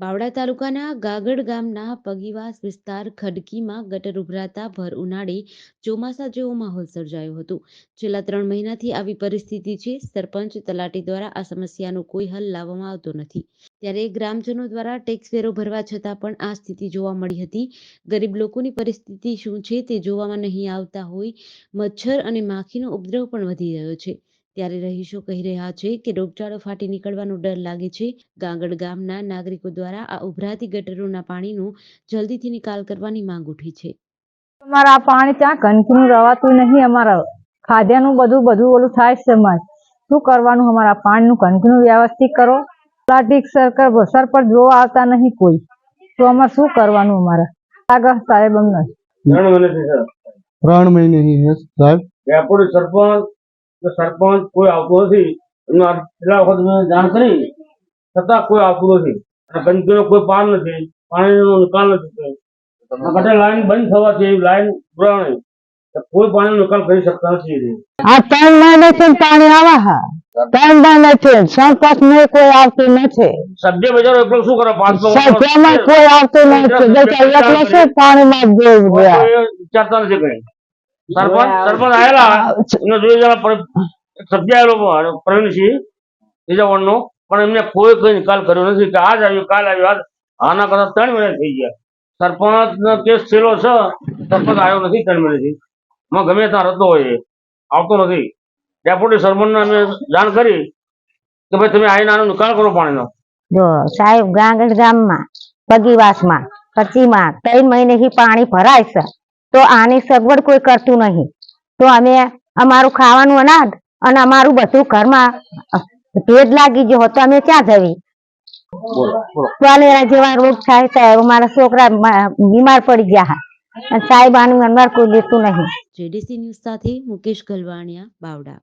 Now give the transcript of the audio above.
બાવડા તાલુકાના ગાગડ ગામના પગીવાસ વિસ્તાર ખડકીમાં ગટર ઉભરાતા ભર ઉનાળે ચોમાસા જેવો માહોલ સર્જાયો હતો. છેલ્લા ત્રણ મહિનાથી આવી પરિસ્થિતિ છે. સરપંચ તલાટી દ્વારા આ સમસ્યાનો કોઈ હલ લાવવામાં આવતો નથી. ત્યારે ગ્રામજનો દ્વારા ટેક્સ વેરો ભરવા છતાં પણ આ સ્થિતિ જોવા મળી હતી. ગરીબ લોકોની પરિસ્થિતિ શું છે તે જોવામાં નહીં આવતા હોય. મચ્છર અને માખીનો ઉપદ્રવ પણ વધી રહ્યો છે. ત્યારે રહીશો કહી રહ્યા છે કે રોગચાળો ફાટી નીકળવાનો ડર લાગે છે. ગાંગડ ગામના નાગરિકો દ્વારા આ ઉભરાતી ગટરોના પાણીનો જલ્દીથી નિકાલ કરવાની માંગ ઉઠી છે. અમારા પાણી ત્યાં કન્ટિન્યુ રહેવાતું નહીં અમારા ખાદ્યાનું બધું બધું ઓલું થાય છે અમારે. શું કરવાનું અમારા પાણીનું કન્ટિન્યુ વ્યવસ્થિત કરો? પ્લાસ્ટિક સરકાર સરપંચ જોવા આવતા નહીં કોઈ તો અમારે શું કરવાનું અમારે? આગળ સાહેબ અમને. ત્રણ મહિને સાહેબ. સરપંચ સરપંચ કોઈ આવતો નથી. એમને કેટલા વખત જાણ કરી છતાં કોઈ આવતું નથી. ગંદકીનો કોઈ પાર નથી પાણીનો નિકાલ નથી માટે લાઈન બંધ થવાથી લાઈન પુરાણી. તો કોઈ પાણીનો નિકાલ કરી શકતા નથી. આ ત્રણ મહિનાથી પાણી આવા હા ત્રણ મહિનાથી સરપંચ ને કોઈ આવતું નથી. સભ્ય બજારો એકલો શું કરે? પાંચસો સભ્યમાં કોઈ આવતું નથી. પાણીમાં જોઈ કોઈ વિચારતા નથી કઈ. સરપંચ સરપંચ આયેલા. એમને જોઈ જરા પર- આવેલો પ્રવીણસિંહ ત્રીજા વોર્ડનો. પણ એમને કોઈ કઈ નિકાલ કર્યો નથી કે આજ આવ્યું કાલ આવ્યું. આજ આના કરતા ત્રણ મહિના થઈ ગયા. સરપંચ કેસ છેલ્લો છે સરપંચ આવ્યો નથી ત્રણ મહિનાથી. માં ગમે ત્યાં રહેતો હોય આવતો નથી. ડેપ્યુટી સરપંચને અમે જાણ કરી કે ભાઈ તમે આવીને આનો નિકાલ કરો પાણીનો. જો સાહેબ ગાંગડ ગામમાં બગીવાસમાં કચ્છીમાં ત્રણ મહિનેથી પાણી ભરાય છે. તો આની સગવડ કોઈ કરતું નહીં. તો અમે અમારું ખાવાનું અનાજ અને અમારું બધું ઘરમાં ભેદ લાગી ગયો તો અમે ક્યાં જવી? કોલેરા જેવા રોગ થાય સાહેબ મારા છોકરા બીમાર પડી ગયા હા. અને સાહેબ આનું અનવાર કોઈ લેતું નહીં. જેડીસી ન્યૂઝ સાથે મુકેશ ગલવાણિયા બાવડા.